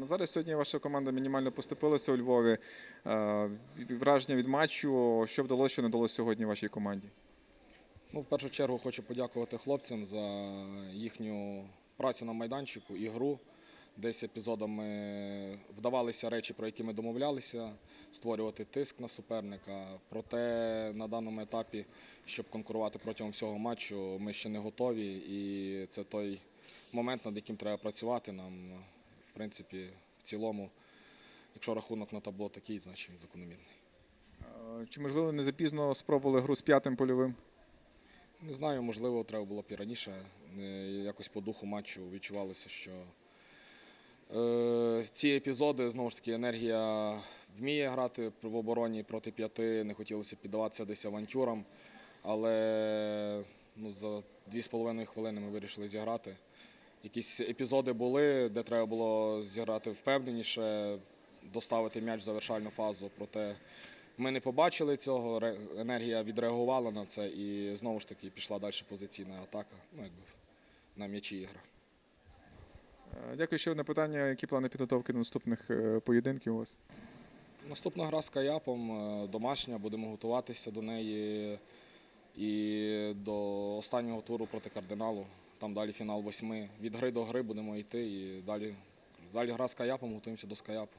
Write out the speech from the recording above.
На зараз сьогодні ваша команда мінімально поступилася у Львові. Е, Враження від матчу, що вдалося, що не вдалося сьогодні вашій команді. Ну, в першу чергу хочу подякувати хлопцям за їхню працю на майданчику, ігру. Десь епізодами вдавалися речі, про які ми домовлялися, створювати тиск на суперника. Проте на даному етапі, щоб конкурувати протягом всього матчу, ми ще не готові. І це той момент, над яким треба працювати нам. Принципі, в цілому, якщо рахунок на табло такий, значить він закономірний. Чи можливо не запізно спробували гру з п'ятим польовим? Не знаю, можливо, треба було б і раніше. Е, Якось по духу матчу відчувалося, що е, ці епізоди, знову ж таки, енергія вміє грати в обороні проти п'яти, не хотілося піддаватися десь авантюрам. Але ну, за 2,5 хвилини ми вирішили зіграти. Якісь епізоди були, де треба було зіграти впевненіше, доставити м'яч в завершальну фазу. Проте ми не побачили цього, енергія відреагувала на це і знову ж таки пішла далі позиційна атака. Ну, якби на м'ячі ігра. Е, Дякую. Ще одне питання. Які плани підготовки до наступних е, поєдинків у вас? Наступна гра з Каяпом е, домашня, будемо готуватися до неї і до останнього туру проти кардиналу. Там далі фінал восьми. Від гри до гри будемо йти і далі, далі гра з Каяпом, готуємося до Скаяпу.